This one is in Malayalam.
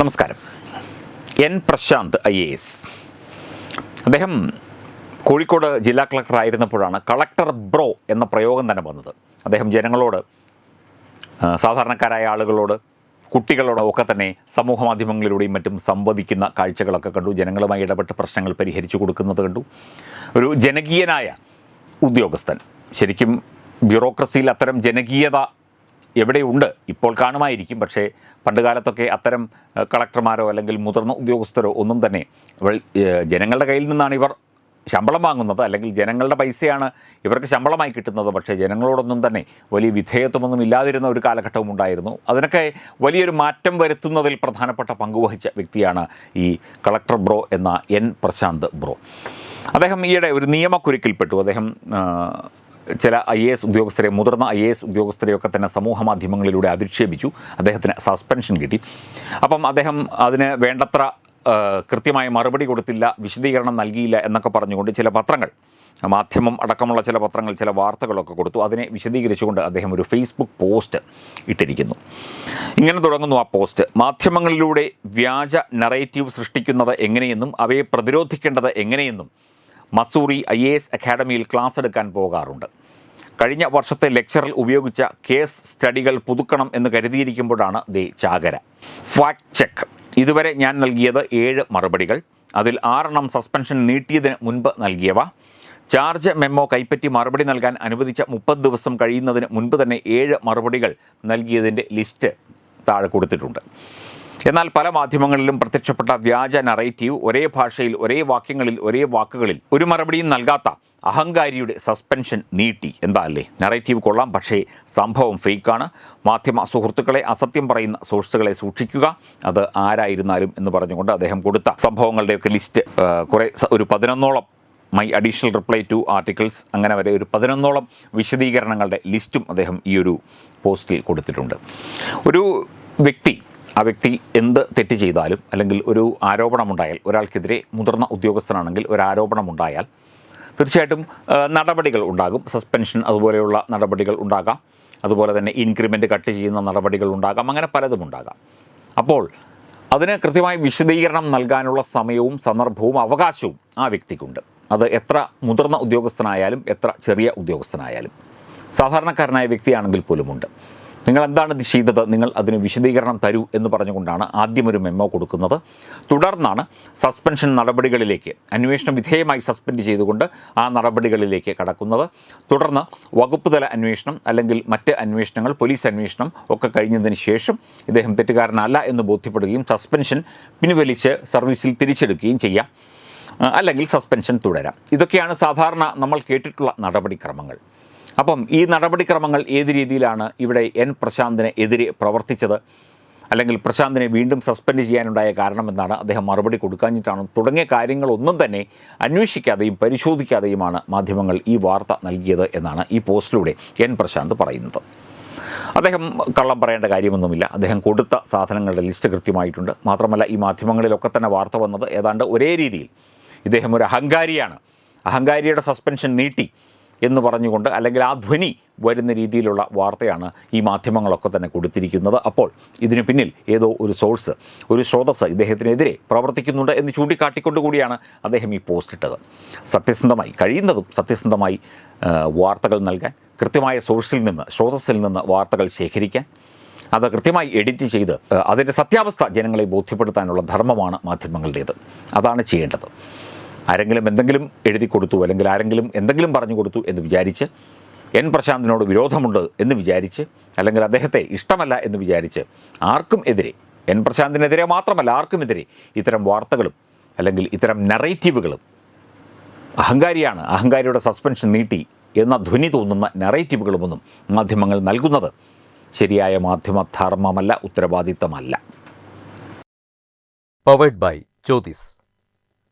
നമസ്കാരം. N Prashanth I A S. അദ്ദേഹം കോഴിക്കോട് ജില്ലാ കളക്ടർ ആയിരുന്നപ്പോഴാണ് കളക്ടർ ബ്രോ എന്ന പ്രയോഗം തന്നെ വന്നത്. അദ്ദേഹം ജനങ്ങളോട് സാധാരണക്കാരായ ആളുകളോട് കുട്ടികളോട് ഒക്കെ തന്നെ സമൂഹ മാധ്യമങ്ങളിലൂടെയും മറ്റും സംവദിക്കുന്ന കാഴ്ചകളൊക്കെ കണ്ടു. ജനങ്ങളുമായി ഇടപെട്ട് പ്രശ്നങ്ങൾ പരിഹരിച്ചു കൊടുക്കുന്നത് കണ്ടു. ഒരു ജനകീയനായ ഉദ്യോഗസ്ഥൻ. ശരിക്കും ബ്യൂറോക്രസിയിൽ അത്തരം ജനകീയത എവിടെയുണ്ട്? ഇപ്പോൾ കാണുമായിരിക്കും. പക്ഷേ പണ്ട് കാലത്തൊക്കെ അത്തരം കളക്ടർമാരോ അല്ലെങ്കിൽ മുതിർന്ന ഉദ്യോഗസ്ഥരോ ഒന്നും തന്നെ ജനങ്ങളുടെ കയ്യിൽ നിന്നാണ് ഇവർ ശമ്പളം വാങ്ങുന്നത്. അല്ലെങ്കിൽ ജനങ്ങളുടെ പൈസയാണ് ഇവർക്ക് ശമ്പളമായി കിട്ടുന്നത്. പക്ഷേ ജനങ്ങളോടൊന്നും തന്നെ വലിയ വിധേയത്വമൊന്നും ഇല്ലാതിരുന്ന ഒരു കാലഘട്ടവും ഉണ്ടായിരുന്നു. അതിനൊക്കെ വലിയൊരു മാറ്റം വരുത്തുന്നതിൽ പ്രധാനപ്പെട്ട പങ്കുവഹിച്ച വ്യക്തിയാണ് ഈ കളക്ടർ ബ്രോ എന്ന എൻ പ്രശാന്ത് ബ്രോ. അദ്ദേഹം ഈയിടെ ഒരു നിയമക്കുരുക്കിൽപ്പെട്ടു. അദ്ദേഹം ചില ഐ എ എസ് ഉദ്യോഗസ്ഥരെ മുതിർന്ന ഐ എ എസ് ഉദ്യോഗസ്ഥരെയൊക്കെ തന്നെ സമൂഹ മാധ്യമങ്ങളിലൂടെ അധിക്ഷേപിച്ചു. അദ്ദേഹത്തിന് സസ്പെൻഷൻ കിട്ടി. അപ്പം അദ്ദേഹം അതിന് വേണ്ടത്ര കൃത്യമായ മറുപടി കൊടുത്തില്ല വിശദീകരണം നൽകിയില്ല എന്നൊക്കെ പറഞ്ഞുകൊണ്ട് ചില പത്രങ്ങൾ മാധ്യമം അടക്കമുള്ള ചില പത്രങ്ങൾ ചില വാർത്തകളൊക്കെ കൊടുത്തു. അതിനെ വിശദീകരിച്ചുകൊണ്ട് അദ്ദേഹം ഒരു ഫേസ്ബുക്ക് പോസ്റ്റ് ഇട്ടിരിക്കുന്നു. ഇങ്ങനെ തുടങ്ങുന്നു ആ പോസ്റ്റ് മാധ്യമങ്ങളിലൂടെ വ്യാജ നറേറ്റീവ് സൃഷ്ടിക്കുന്നത് എങ്ങനെയെന്നും അവയെ പ്രതിരോധിക്കേണ്ടത് എങ്ങനെയെന്നും മസൂറി ഐ എ എസ് അക്കാഡമിയിൽ ക്ലാസ് എടുക്കാൻ പോകാറുണ്ട്. കഴിഞ്ഞ വർഷത്തെ ലെക്ചറിൽ ഉപയോഗിച്ച കേസ് സ്റ്റഡികൾ പുതുക്കണം എന്ന് കരുതിയിരിക്കുമ്പോഴാണ് ദേ ചാകര. ഫാക്ട് ചെക്ക് ഇതുവരെ ഞാൻ നൽകിയത് ഏഴ് മറുപടികൾ. അതിൽ ആറെണ്ണം സസ്പെൻഷൻ നീട്ടിയതിന് മുൻപ് നൽകിയവ. ചാർജ് മെമ്മോ കൈപ്പറ്റി മറുപടി നൽകാൻ അനുവദിച്ച മുപ്പത് ദിവസം കഴിയുന്നതിന് മുൻപ് തന്നെ ഏഴ് മറുപടികൾ നൽകിയതിന്റെ ലിസ്റ്റ് താഴെ കൊടുത്തിട്ടുണ്ട്. എന്നാൽ പല മാധ്യമങ്ങളിലും പ്രത്യക്ഷപ്പെട്ട വ്യാജ നറേറ്റീവ് ഒരേ ഭാഷയിൽ ഒരേ വാക്യങ്ങളിൽ ഒരേ വാക്കുകളിൽ ഒരു മറുപടിയും നൽകാത്ത അഹങ്കാരിയുടെ സസ്പെൻഷൻ നീട്ടി. എന്താ അല്ലേ? നറേറ്റീവ് കൊള്ളാം പക്ഷേ സംഭവം ഫേക്കാണ് മാധ്യമ സുഹൃത്തുക്കളെ അസത്യം പറയുന്ന സോഴ്സുകളെ സൂക്ഷിക്കുക. അത് ആരായിരുന്നാലും എന്ന് പറഞ്ഞുകൊണ്ട് അദ്ദേഹം കൊടുത്ത സംഭവങ്ങളുടെയൊക്കെ ലിസ്റ്റ് കുറേ ഒരു പതിനൊന്നോളം. My additional reply to articles അങ്ങനെ വരെ ഒരു പതിനൊന്നോളം വിശദീകരണങ്ങളുടെ ലിസ്റ്റും അദ്ദേഹം ഈ ഒരു പോസ്റ്റിൽ കൊടുത്തിട്ടുണ്ട്. ഒരു വ്യക്തി ആ വ്യക്തി എന്ത് തെറ്റ് ചെയ്താലും അല്ലെങ്കിൽ ഒരു ആരോപണമുണ്ടായാൽ ഒരാൾക്കെതിരെ മുതിർന്ന ഉദ്യോഗസ്ഥനാണെങ്കിൽ ഒരു ആരോപണമുണ്ടായാൽ തീർച്ചയായിട്ടും നടപടികൾ ഉണ്ടാകും. സസ്പെൻഷൻ അതുപോലെയുള്ള നടപടികൾ ഉണ്ടാകാം. അതുപോലെ തന്നെ ഇൻക്രിമെന്റ് കട്ട് ചെയ്യുന്ന നടപടികൾ ഉണ്ടാകാം. അങ്ങനെ പലതും ഉണ്ടാകാം. അപ്പോൾ അതിന് കൃത്യമായി വിശദീകരണം നൽകാനുള്ള സമയവും സന്ദർഭവും അവകാശവും ആ വ്യക്തിക്കുണ്ട്. അത് എത്ര മുതിർന്ന ഉദ്യോഗസ്ഥനായാലും എത്ര ചെറിയ ഉദ്യോഗസ്ഥനായാലും. സാധാരണക്കാരനായ വ്യക്തിയാണെങ്കിൽ പോലുമുണ്ട്. നിങ്ങൾ എന്താണ് ചെയ്തത്? നിങ്ങൾ അതിന് വിശദീകരണം തരൂ എന്ന് പറഞ്ഞുകൊണ്ടാണ് ആദ്യം ഒരു മെമ്മോ കൊടുക്കുന്നത്. തുടർന്നാണ് സസ്പെൻഷൻ നടപടികളിലേക്ക് അന്വേഷണ വിധേയമായി സസ്പെൻഡ് ചെയ്തുകൊണ്ട് ആ നടപടികളിലേക്ക് കടക്കുന്നത്. തുടർന്ന് വകുപ്പ് തല അന്വേഷണം അല്ലെങ്കിൽ മറ്റ് അന്വേഷണങ്ങൾ പോലീസ് അന്വേഷണം ഒക്കെ കഴിഞ്ഞതിന് ശേഷം ഇദ്ദേഹം തെറ്റുകാരനല്ല എന്ന് ബോധ്യപ്പെടുകയും സസ്പെൻഷൻ പിൻവലിച്ച് സർവീസിൽ തിരിച്ചെടുക്കുകയും ചെയ്യാം. അല്ലെങ്കിൽ സസ്പെൻഷൻ തുടരാം. ഇതൊക്കെയാണ് സാധാരണ നമ്മൾ കേട്ടിട്ടുള്ള നടപടിക്രമങ്ങൾ. അപ്പം ഈ നടപടിക്രമങ്ങൾ ഏത് രീതിയിലാണ് ഇവിടെ എൻ പ്രശാന്തിന് എതിരെ പ്രവർത്തിച്ചത്? അല്ലെങ്കിൽ പ്രശാന്തിനെ വീണ്ടും സസ്പെൻഡ് ചെയ്യാനുണ്ടായ കാരണമെന്നാണ് അദ്ദേഹം മറുപടി കൊടുക്കാഞ്ഞിട്ടാണ്? തുടങ്ങിയ കാര്യങ്ങളൊന്നും തന്നെ അന്വേഷിക്കാതെയും പരിശോധിക്കാതെയുമാണ് മാധ്യമങ്ങൾ ഈ വാർത്ത നൽകിയത് എന്നാണ് ഈ പോസ്റ്റിലൂടെ എൻ പ്രശാന്ത് പറയുന്നത്. അദ്ദേഹം കള്ളം പറയേണ്ട കാര്യമൊന്നുമില്ല. അദ്ദേഹം കൊടുത്ത സാധനങ്ങളുടെ ലിസ്റ്റ് കൃത്യമായിട്ടുണ്ട്. മാത്രമല്ല ഈ മാധ്യമങ്ങളിലൊക്കെ തന്നെ വാർത്ത വന്നത് ഏതാണ്ട് ഒരേ രീതിയിൽ. ഇദ്ദേഹം ഒരു അഹങ്കാരിയാണ്. അഹങ്കാരിയുടെ സസ്പെൻഷൻ നീട്ടി. എന്ന് പറഞ്ഞുകൊണ്ട് അല്ലെങ്കിൽ ആ ധ്വനി വരുന്ന രീതിയിലുള്ള വാർത്തയാണ് ഈ മാധ്യമങ്ങളൊക്കെ തന്നെ കൊടുത്തിരിക്കുന്നത്. അപ്പോൾ ഇതിന് പിന്നിൽ ഏതോ ഒരു സോഴ്സ് ഒരു സ്രോതസ് ഇദ്ദേഹത്തിനെതിരെ പ്രവർത്തിക്കുന്നുണ്ട് എന്ന് ചൂണ്ടിക്കാട്ടിക്കൊണ്ട് കൂടിയാണ് അദ്ദേഹം ഈ പോസ്റ്റ് ഇട്ടത്. സത്യസന്ധമായി കഴിയുന്നതും സത്യസന്ധമായി വാർത്തകൾ നൽകാൻ കൃത്യമായ സോഴ്സിൽ നിന്ന് സ്രോതസ്സിൽ നിന്ന് വാർത്തകൾ ശേഖരിക്കാൻ അത് കൃത്യമായി എഡിറ്റ് ചെയ്ത് അതിന്റെ സത്യാവസ്ഥ ജനങ്ങളെ ബോധ്യപ്പെടുത്താനുള്ള ധർമ്മമാണ് മാധ്യമങ്ങളുടേത്. അതാണ് ചെയ്യേണ്ടത്. ആരെങ്കിലും എന്തെങ്കിലും എഴുതി കൊടുത്തു അല്ലെങ്കിൽ ആരെങ്കിലും എന്തെങ്കിലും പറഞ്ഞു കൊടുത്തു എന്ന് വിചാരിച്ച് എൻ പ്രശാന്തിനോട് വിരോധമുണ്ട് എന്ന് വിചാരിച്ച് അല്ലെങ്കിൽ അദ്ദേഹത്തെ ഇഷ്ടമല്ല എന്ന് വിചാരിച്ച് ആർക്കും എതിരെ എൻ പ്രശാന്തിനെതിരെ മാത്രമല്ല ആർക്കുമെതിരെ ഇത്തരം വാർത്തകളും അല്ലെങ്കിൽ ഇത്തരം നറേറ്റീവുകളും അഹങ്കാരിയാണ്. അഹങ്കാരിയുടെ സസ്പെൻഷൻ നീട്ടി എന്ന ധ്വനി തോന്നുന്ന നറേറ്റീവുകളുമൊന്നും മാധ്യമങ്ങൾ നൽകുന്നത് ശരിയായ